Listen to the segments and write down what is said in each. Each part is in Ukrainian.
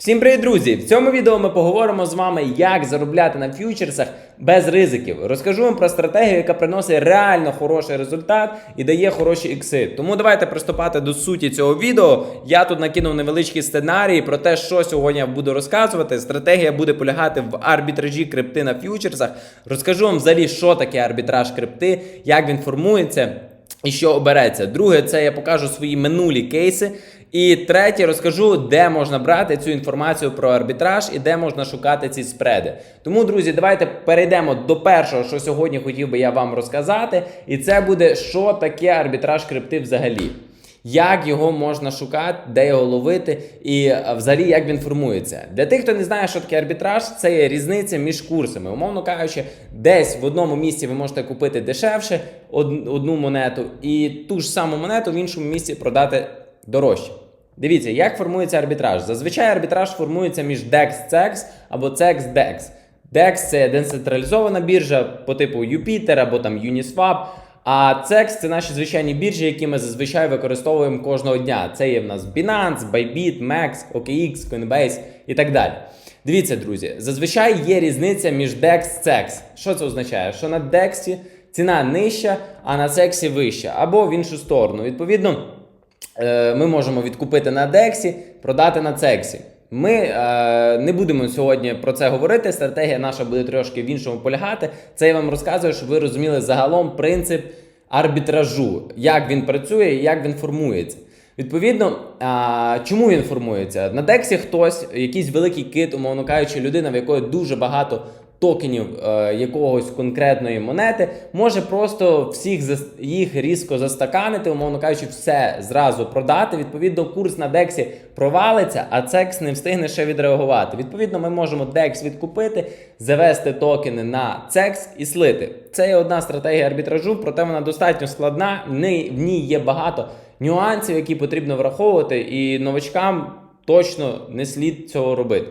Всім привіт, друзі! В цьому відео ми поговоримо з вами, як заробляти на ф'ючерсах без ризиків. Розкажу вам про стратегію, яка приносить реально хороший результат і дає хороші ікси. Тому давайте приступати до суті цього відео. Я тут накинув невеличкі сценарії про те, що сьогодні я буду розказувати. Стратегія буде полягати в арбітражі крипти на ф'ючерсах. Розкажу вам взагалі, що таке арбітраж крипти, як він формується. І що обереться. Друге, це я покажу свої минулі кейси. І третє, розкажу, де можна брати цю інформацію про арбітраж і де можна шукати ці спреди. Тому, друзі, давайте перейдемо до першого, що сьогодні хотів би я вам розказати. І це буде, що таке арбітраж крипти взагалі. Як його можна шукати, де його ловити, і взагалі як він формується. Для тих, хто не знає, що таке арбітраж, це є різниця між курсами. Умовно кажучи, десь в одному місці ви можете купити дешевше одну монету, і ту ж саму монету в іншому місці продати дорожче. Дивіться, як формується арбітраж. Зазвичай арбітраж формується між DEX CEX або CEX DEX. Це децентралізована біржа по типу Jupiter або там Uniswap. А CEX це наші звичайні біржі, які ми зазвичай використовуємо кожного дня. Це є в нас Binance, Bybit, MEX, OKX, Coinbase і так далі. Дивіться, друзі, зазвичай є різниця між DEX і CEX. Що це означає? Що на DEX ціна нижча, а на CEX вища, або в іншу сторону. Відповідно. Е, ми можемо відкупити на Дексі, продати на Цексі. Ми е, не будемо сьогодні про це говорити. Стратегія наша буде трошки в іншому полягати. Це я вам розказую, щоб ви розуміли загалом принцип арбітражу, як він працює і як він формується. Відповідно, а, чому він формується? На Дексі хтось, якийсь великий кит, умовно кажучи, людина, в якої дуже багато токенів е, якогось конкретної монети, може просто всіх зас- їх різко застаканити, умовно кажучи, все зразу продати. Відповідно, курс на Дексі провалиться, а CEX не встигне ще відреагувати. Відповідно, ми можемо DEX відкупити, завести токени на CEX і слити. Це є одна стратегія арбітражу, проте вона достатньо складна. В ній є багато нюансів, які потрібно враховувати, і новачкам точно не слід цього робити.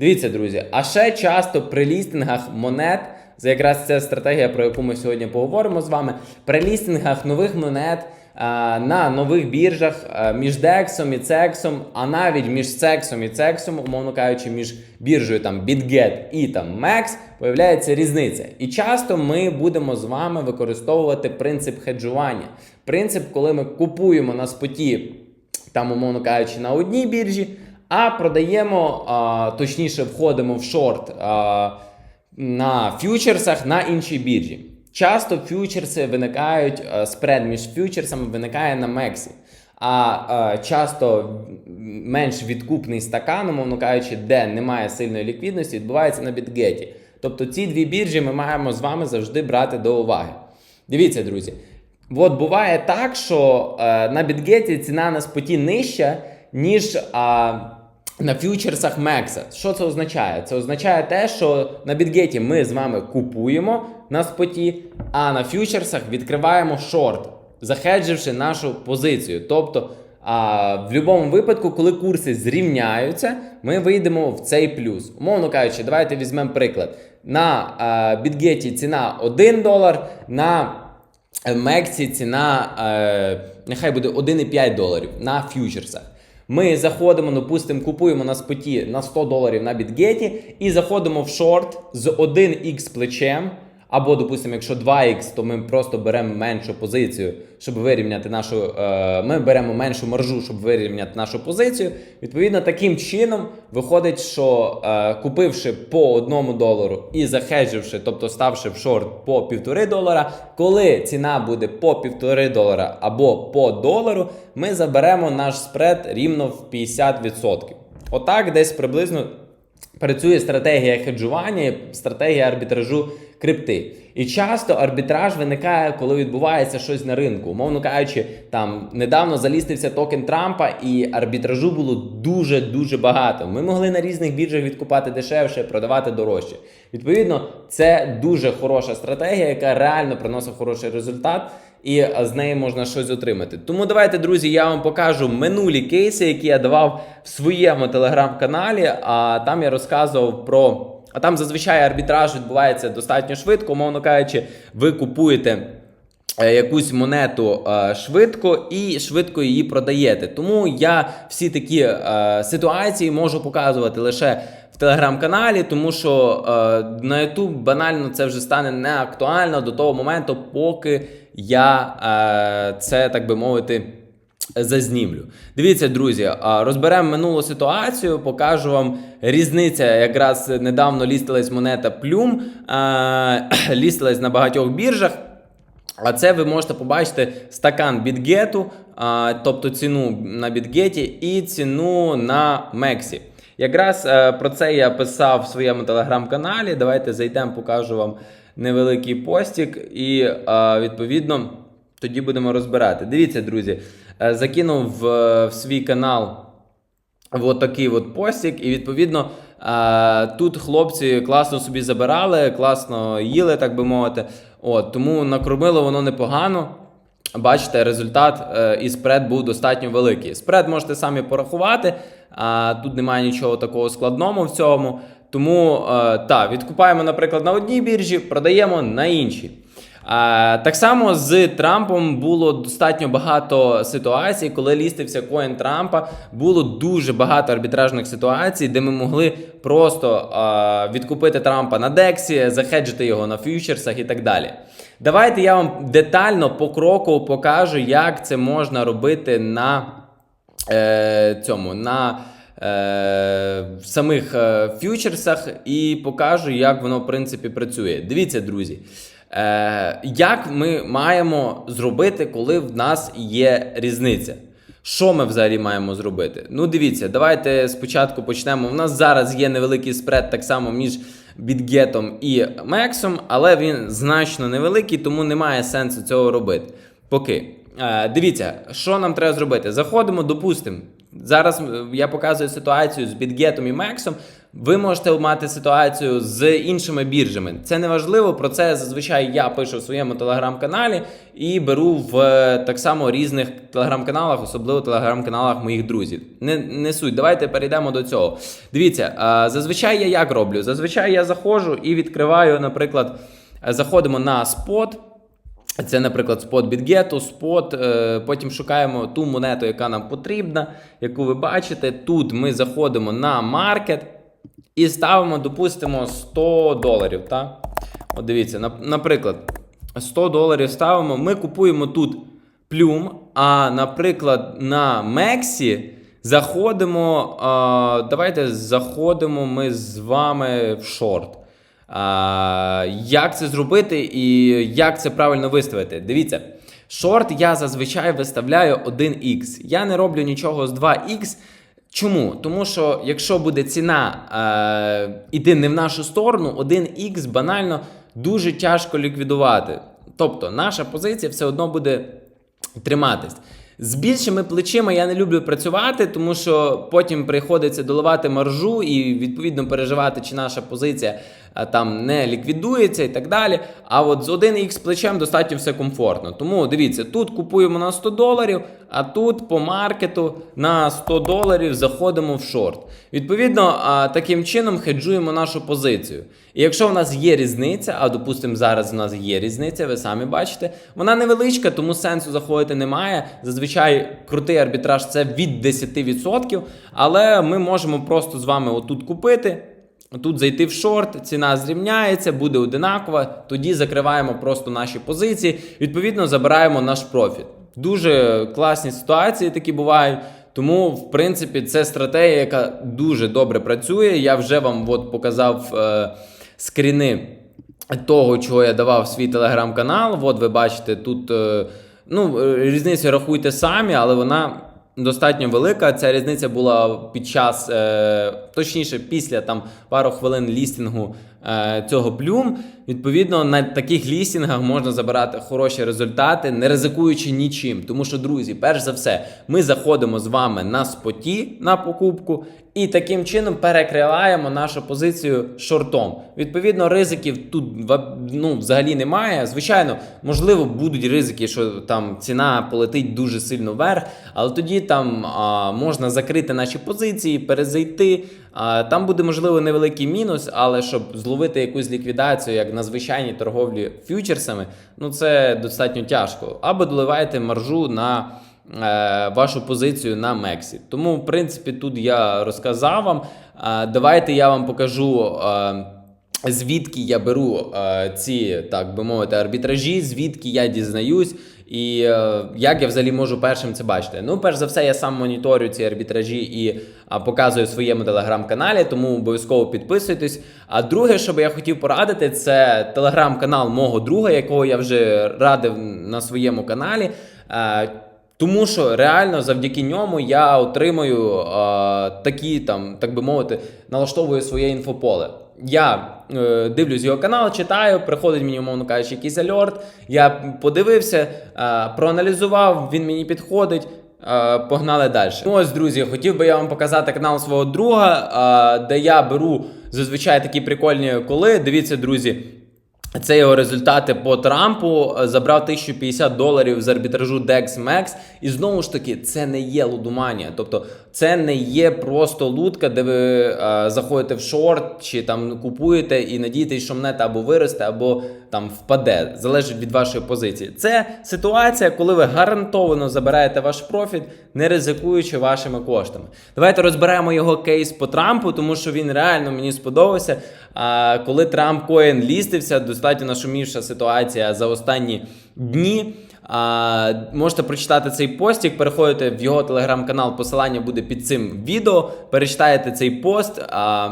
Дивіться, друзі, а ще часто при лістингах монет, це якраз ця стратегія, про яку ми сьогодні поговоримо з вами. При лістингах нових монет а, на нових біржах а, між DEX і CEX, а навіть між CEX і CEX, умовно кажучи, між біржею там BitGet і там MEX, появляється різниця. І часто ми будемо з вами використовувати принцип хеджування. Принцип, коли ми купуємо на споті, там, умовно кажучи, на одній біржі. А продаємо, точніше, входимо в шорт на фьючерсах на іншій біржі. Часто фьючерси виникають, спред між фьючерсами виникає на Мексі. А, а часто менш відкупний стакан, умовно кажучи, де немає сильної ліквідності, відбувається на бітгеті. Тобто ці дві біржі ми маємо з вами завжди брати до уваги. Дивіться, друзі. От буває так, що е, на бітгеті ціна на споті нижча, ніж а, на фьючерсах Мекса. Що це означає? Це означає те, що на бітгеті ми з вами купуємо на споті, а на фьючерсах відкриваємо шорт, захедживши нашу позицію. Тобто, а, в будь-якому випадку, коли курси зрівняються, ми вийдемо в цей плюс. Умовно кажучи, давайте візьмемо приклад. На а, бітгеті ціна 1 долар, на Мексі ціна е, нехай буде 1,5 доларів на фьючерсах. Ми заходимо, допустимо, купуємо на споті на 100 доларів на бітгеті і заходимо в шорт з 1х плечем. Або, допустимо, якщо 2х, то ми просто беремо меншу позицію, щоб вирівняти нашу. Е, ми беремо меншу маржу, щоб вирівняти нашу позицію. Відповідно, таким чином виходить, що е, купивши по 1 долару і захедживши, тобто ставши в шорт по 1,5 долара, коли ціна буде по 1,5 долара або по долару, ми заберемо наш спред рівно в 50%. Отак, десь приблизно працює стратегія хеджування, стратегія арбітражу крипти. І часто арбітраж виникає, коли відбувається щось на ринку. Умовно кажучи, там недавно залістився токен Трампа, і арбітражу було дуже дуже багато. Ми могли на різних біржах відкупати дешевше, продавати дорожче. Відповідно, це дуже хороша стратегія, яка реально приносить хороший результат. І з неї можна щось отримати. Тому давайте, друзі, я вам покажу минулі кейси, які я давав в своєму телеграм-каналі. А там я розказував про. А там зазвичай арбітраж відбувається достатньо швидко, умовно кажучи, ви купуєте е, якусь монету е, швидко і швидко її продаєте. Тому я всі такі е, ситуації можу показувати лише телеграм-каналі, тому що е, на YouTube банально це вже стане не актуально до того моменту, поки я е, це так би мовити. Зазнімлю. Дивіться, друзі, а, розберемо минулу ситуацію, покажу вам різниця. Якраз недавно лістилась монета Плюм, а, лістилась на багатьох біржах. А це ви можете побачити стакан бітгету, тобто ціну на бітгеті і ціну на Мексі. Якраз е, про це я писав в своєму телеграм-каналі. Давайте зайдемо, покажу вам невеликий постік, і е, відповідно тоді будемо розбирати. Дивіться, друзі, е, закинув в, свій канал от такий от постік, і відповідно тут хлопці класно собі забирали, класно їли, так би мовити. От, тому накормило воно непогано. Бачите, результат і спред був достатньо великий. Спред можете самі порахувати, тут немає нічого такого складного в цьому. Тому е, так, відкупаємо, наприклад, на одній біржі, продаємо на іншій. А, так само з Трампом було достатньо багато ситуацій, коли лістився коін Трампа. Було дуже багато арбітражних ситуацій, де ми могли просто а, відкупити Трампа на Дексі, захеджити його на фьючерсах і так далі. Давайте я вам детально по кроку покажу, як це можна робити на е, цьому. на е, самих е, фьючерсах і покажу, як воно в принципі працює. Дивіться, друзі. Е, як ми маємо зробити, коли в нас є різниця? Що ми взагалі маємо зробити? Ну, дивіться, давайте спочатку почнемо. У нас зараз є невеликий спред так само між бітгетом і мексом, але він значно невеликий, тому немає сенсу цього робити. Поки. Е, дивіться, що нам треба зробити? Заходимо, допустимо. Зараз е, я показую ситуацію з бітгетом і мексом. Ви можете мати ситуацію з іншими біржами. Це не важливо. Про це зазвичай я пишу в своєму телеграм-каналі і беру в е, так само різних телеграм-каналах, особливо телеграм-каналах моїх друзів. Не, не суть. Давайте перейдемо до цього. Дивіться, зазвичай я як роблю? Зазвичай я заходжу і відкриваю, наприклад, заходимо на спот. Це, наприклад, спот бітгету, спот. е, Потім шукаємо ту монету, яка нам потрібна, яку ви бачите. Тут ми заходимо на маркет і ставимо, допустимо, 100 доларів. Так? От дивіться, наприклад, 100 доларів ставимо. Ми купуємо тут плюм. А, наприклад, на Мексі заходимо. Давайте заходимо ми з вами в шорт. А, як це зробити і як це правильно виставити? Дивіться, шорт я зазвичай виставляю 1х. Я не роблю нічого з 2х. Чому? Тому що якщо буде ціна е, іти не в нашу сторону, 1х банально дуже тяжко ліквідувати. Тобто наша позиція все одно буде триматись. З більшими плечима я не люблю працювати, тому що потім приходиться доливати маржу і відповідно переживати, чи наша позиція там не ліквідується і так далі. А от з 1х плечем достатньо все комфортно. Тому дивіться, тут купуємо на 100 доларів, а тут по маркету на 100 доларів заходимо в шорт. Відповідно, таким чином хеджуємо нашу позицію. І якщо в нас є різниця, а допустимо, зараз в нас є різниця, ви самі бачите, вона невеличка, тому сенсу заходити немає. Зазвичай крутий арбітраж це від 10%, але ми можемо просто з вами отут купити. Тут зайти в шорт, ціна зрівняється, буде одинакова. Тоді закриваємо просто наші позиції. Відповідно, забираємо наш профіт. Дуже класні ситуації такі бувають. Тому, в принципі, це стратегія, яка дуже добре працює. Я вже вам от показав е, скріни того, чого я давав в свій телеграм-канал. От ви бачите, тут е, ну, е, різницю рахуйте самі, але вона достатньо велика. Ця різниця була під час, е, точніше, після там пару хвилин лістингу цього плюм. Відповідно, на таких лістингах можна забирати хороші результати, не ризикуючи нічим. Тому що, друзі, перш за все, ми заходимо з вами на споті на покупку. І таким чином перекриваємо нашу позицію шортом. Відповідно, ризиків тут ну, взагалі немає. Звичайно, можливо, будуть ризики, що там ціна полетить дуже сильно вверх, але тоді там а, можна закрити наші позиції, перезайти, Там буде можливо невеликий мінус, але щоб зловити якусь ліквідацію, як на звичайній торговлі фьючерсами, ну це достатньо тяжко. Або доливаєте маржу на е, вашу позицію на Мексі. Тому, в принципі, тут я розказав вам. Давайте я вам покажу. Звідки я беру е, ці, так би мовити, арбітражі, звідки я дізнаюсь, і е, як я взагалі можу першим це бачити. Ну, перш за все, я сам моніторю ці арбітражі і показую в своєму телеграм-каналі, тому обов'язково підписуйтесь. А друге, що би я хотів порадити, це телеграм-канал мого друга, якого я вже радив на своєму каналі. Е, тому що реально завдяки ньому я отримую е, такі, там, так би мовити, налаштовую своє інфополе. Я е, дивлюсь його канал, читаю, приходить мені, умовно кажучи, якийсь альорт. Я подивився, е, проаналізував, він мені підходить. Е, Погнали далі. Ну ось, друзі, хотів би я вам показати канал свого друга, е, де я беру зазвичай такі прикольні коли. Дивіться, друзі. Це його результати по Трампу. Е, Забрав 1050 доларів з арбітражу DEX Max. І знову ж таки, це не є лудоманія. Тобто, це не є просто лутка, де ви заходите в шорт чи там купуєте і надієтесь, що монета або виросте, або там впаде. Залежить від вашої позиції. Це ситуація, коли ви гарантовано забираєте ваш профіт, не ризикуючи вашими коштами. Давайте розберемо його кейс по Трампу, тому що він реально мені сподобався. А коли Трамп Коін лістився, достатньо нашумівша ситуація за останні дні. А, можете прочитати цей постік, переходите в його телеграм-канал, посилання буде під цим відео. Перечитаєте цей пост. А,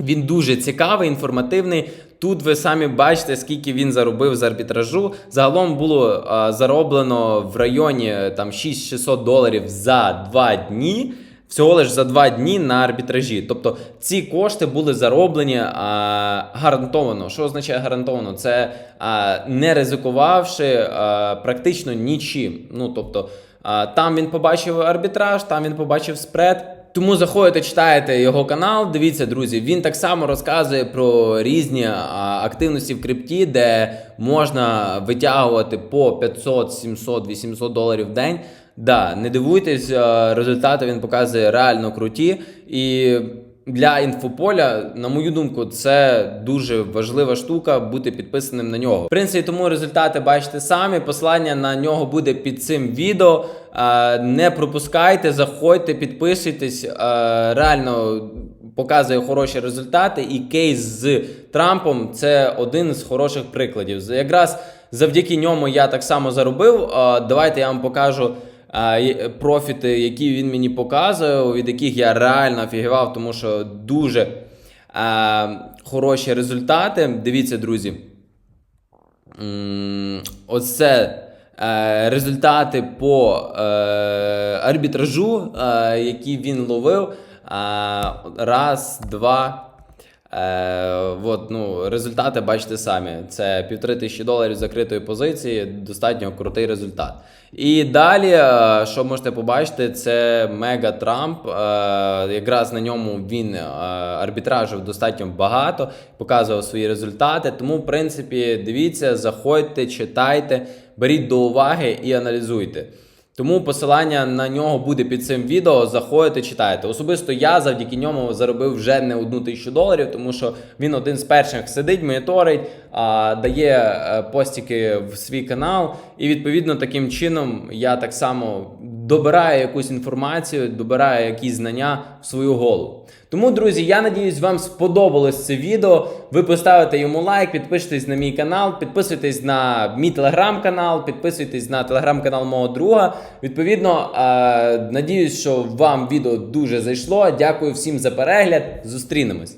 він дуже цікавий, інформативний. Тут ви самі бачите, скільки він заробив з арбітражу. Загалом було а, зароблено в районі там 600 доларів за 2 дні. Всього лиш за два дні на арбітражі. Тобто ці кошти були зароблені а, гарантовано. Що означає гарантовано? Це а, не ризикувавши а, практично нічим. Ну тобто а, там він побачив арбітраж, там він побачив спред. Тому заходите, читаєте його канал. Дивіться, друзі, він так само розказує про різні активності в крипті, де можна витягувати по 500, 700, 800 доларів в день. Да, не дивуйтесь, результати він показує реально круті. І для інфополя, на мою думку, це дуже важлива штука бути підписаним на нього. В принципі, тому результати бачите самі. Посилання на нього буде під цим відео. Е, Не пропускайте, заходьте, підписуйтесь. Е, Реально показує хороші результати. І кейс з Трампом це один з хороших прикладів. Якраз завдяки ньому я так само заробив. Е, Давайте я вам покажу. Є- профіти, які він мені показує, від яких я реально офігівав, тому що дуже хороші результати. Дивіться, друзі. Оце е, результати по е, арбітражу, е, які він ловив. Раз, два. Е, от, ну, результати бачите самі. Це півтори тисячі доларів закритої позиції, достатньо крутий результат. І далі, е, що можете побачити, це Мега Трамп. Е, якраз на ньому він е, арбітражив достатньо багато, показував свої результати. Тому, в принципі, дивіться, заходьте, читайте, беріть до уваги і аналізуйте. Тому посилання на нього буде під цим відео. Заходите, читайте. Особисто я завдяки ньому заробив вже не одну тисячу доларів, тому що він один з перших сидить, моніторить, дає е, постіки в свій канал. І відповідно таким чином я так само добираю якусь інформацію, добираю якісь знання в свою голову. Тому, друзі, я надіюсь, вам сподобалось це відео. Ви поставите йому лайк, підпишитесь на мій канал, підписуйтесь на мій телеграм-канал, підписуйтесь на телеграм-канал мого друга. Відповідно, е, надіюсь, що вам відео дуже зайшло. Дякую всім за перегляд. Зустрінемось.